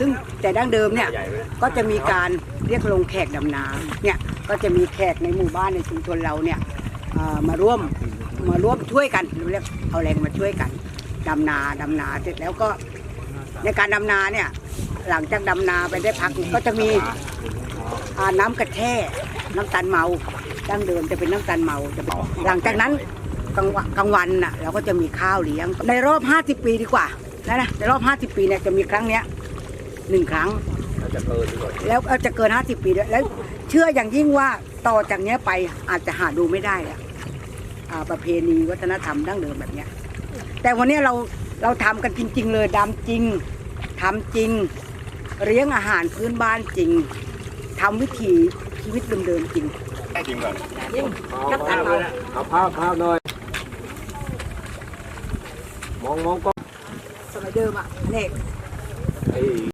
ซึ่งแต่ดั้งเดิมเนี่ยก็จะมีการเรียกลงแขกดำน้ำเนี่ยก็จะมีแขกในหมู่บ้านในชุมชนเราเนี่ยมาร่วมมาร่วมช่วยกันเรียกเอาแรงมาช่วยกันดำนาดำนาเสร็จแล้วก็ในการดำนาเนี่ยหลังจากดำนาไปได้พักก็จะมีน้ำกระแช่น้ำตาลเมาดั้งเดิมจะเป็นน้ำตาลเมาจะหลังจากนั้นกลางวันกลางวันน่ะเราก็จะมีข้าวเลี้ยงในรอบ 50 ปีดีกว่านะนะในรอบ 50 ปีเนี่ยจะมีครั้งเนี้ย หนึ่งครั้ง แล้วก็จะเกิน50ปีด้วยแล้ว เชื่ออย่างยิ่งว่าต่อจากเนี้ยไปอาจจะหาดูไม่ได้อะอ่าประเพณีวัฒนธรรมดั้งเดิมแบบเนี้ย แต่วันนี้เราเราทำกันจริง ๆ เลยดำจริงทำจริง เลี้ยงอาหารพื้นบ้านจริงทำวิถีชีวิตเดิมๆจริง จริงก่อนนับตันเอาเอาภาพภาพหน่อย มองมองก็สมัยเดิมอะเนก ไอ้กะลา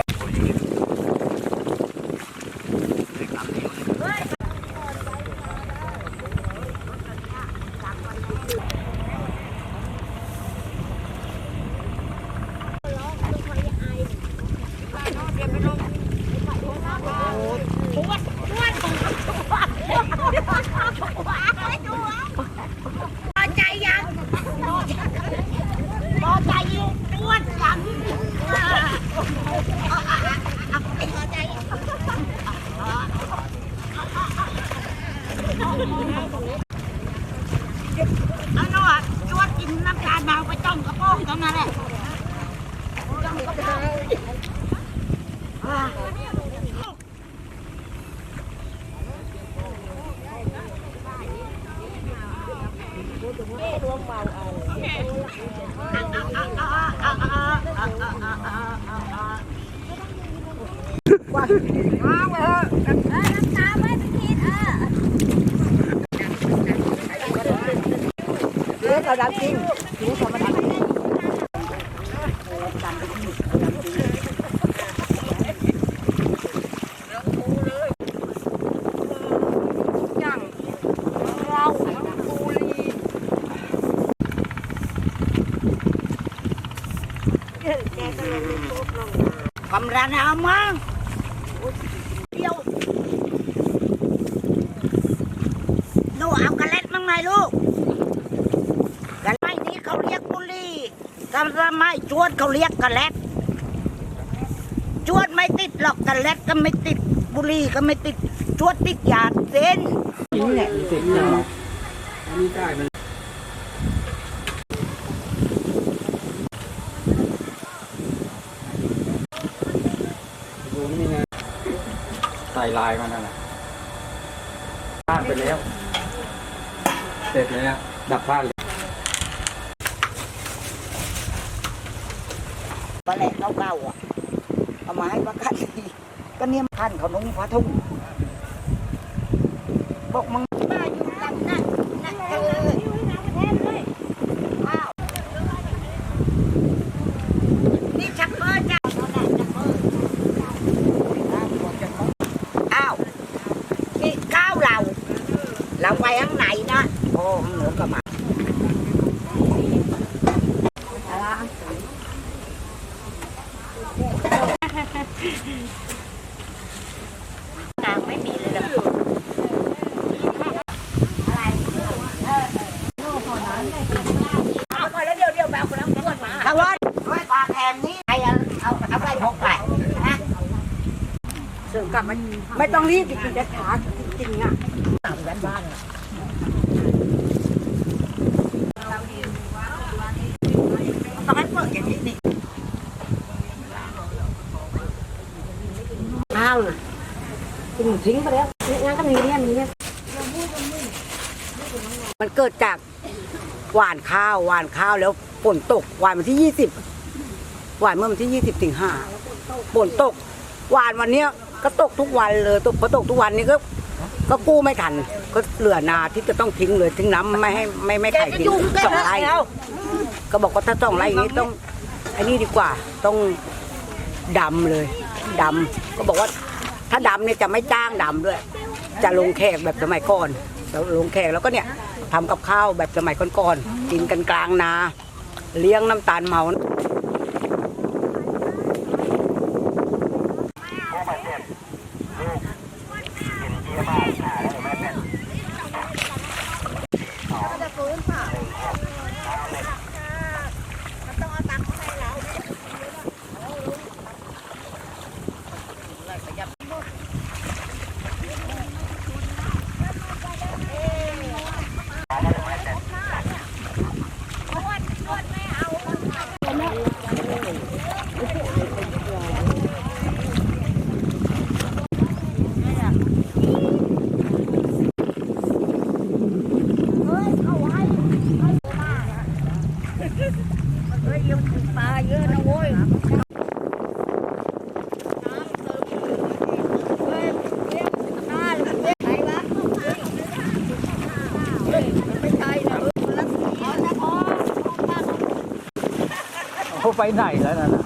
เดี๋ยวเขามาไม่ พอใจยังพอใจยังอ้วนยังพอใจเอาหน่อยจวดกินน้ำตาลเมาไปจ้ องกระโปรงตรงนั้นแหละจ้องกระโปรงน้ำตาไม่ไปกินเออ เลี้ยงเราดำจริงเลี้ยงเรามาดำจริงความรันอามั่งเดียวหนูเอากระเล็ดมั้งไหมลูก กันไม่นี้เขาเรียกบุหรี่ กันไม่จวดเขาเรียกกระแลดจวดไม่ติดหรอกกระแลดก็ไม่ติดบุหรี่ก็ไม่ติดจวดติดยาเส้นนี่แหละติดเนาอันนี้ได้มันใส่ลายมันนั่นแหละพลาดไปแล้ว เสร็จแล้วดับพลาดเลย ปลาอะ เอามาให้ประกันทีก็เนี่ยพันเขานุ่งผ้าทุ่งบอกมึง มาอยู่ลำนั่นนั่นเอออ้าวนี่ชักเบอร์จ้าชักเบอร์อ้าวนี่ก้าวเรา เราไปข้างไหนนะ โอ้ข้างเหนือก็มา นางไม่มีเลยหรอเอาพอแล้วเดี๋ยวเดี๋ยวแมวคนนั้นอ้วนมาทางวัดไม่ปลาแทนนี่ใครเอาเอาเอาไปพกไปนะเสริมกลับมาไม่ต้องรีบจริงจะช้าจริงอะตามกันบ้านอะต้องให้เปิดอย่างนี้นี่ ข้าว น่ะกินทิ้งไปแล้วงั้นก็มีเนี่ยมีเนี่ยมันเกิดจากหวานข้าวหวานข้าวแล้วฝนตกหวานวันที่ยี่สิบหวานเมื่อวันที่ยี่สิบสิงหาฝนตกหวานวันเนี้ยก็ตกทุกวันเลยตกพอตกทุกวันนี้ก็ ก็กู้ไม่ทัน ก็เหลือนาที่จะต้องทิ้งเลยทิ้งน้ำไม่ให้ไม่ไม่ไข่ทิ้งสองไร่ก็บอกว่าถ้าสองไร่อย่างนี้ต้องไอ้นี่ดีกว่าต้องดำเลยดำก็บอกว่า ถ้าดำเนี่ยจะไม่จ้างดำด้วย จะลงแขกแบบสมัยก่อนแล้วลงแขกแล้วก็เนี่ยทำกับข้าวแบบสมัยก่อนกินกันกลางนา เลี้ยงน้ำตาลเมา phải vai là là là